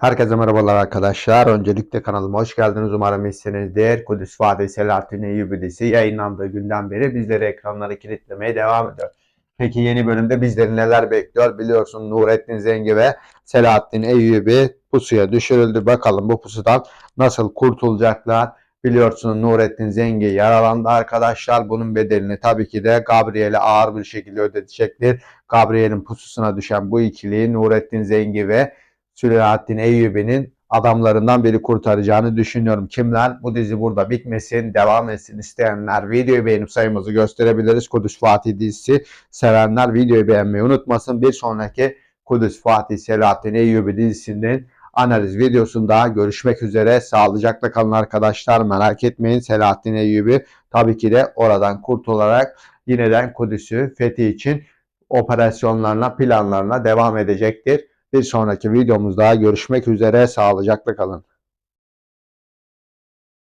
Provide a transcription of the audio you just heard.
Herkese merhabalar arkadaşlar. Öncelikle kanalıma hoş geldiniz. Umarım iyisinizdir. Kudüs Vadi Selahattin Eyyubi dizisi yayınlandığı günden beri bizleri ekranlara kilitlemeye devam ediyor. Peki yeni bölümde bizleri neler bekliyor? Biliyorsun Nurettin Zengi ve Selahattin Eyyubi pusuya düşürüldü. Bakalım bu pusudan nasıl kurtulacaklar? Biliyorsun Nurettin Zengi yaralandı arkadaşlar. Bunun bedelini tabii ki de Gabriel'e ağır bir şekilde ödetecektir. Gabriel'in pususuna düşen bu ikiliyi Nurettin Zengi ve Selahattin Eyyubi'nin adamlarından biri kurtaracağını düşünüyorum. Kimler? Bu dizi burada bitmesin, devam etsin isteyenler videoyu beğenip sayımızı gösterebiliriz. Kudüs Fatih dizisi sevenler videoyu beğenmeyi unutmasın. Bir sonraki Kudüs Fatih Selahattin Eyyubi dizisinin analiz videosunda görüşmek üzere. Sağlıcakla kalın arkadaşlar. Merak etmeyin Selahattin Eyyubi tabii ki de oradan kurtularak yineden Kudüs'ü fethi için operasyonlarına, planlarına devam edecektir. Bir sonraki videomuzda görüşmek üzere. Sağlıcakla kalın.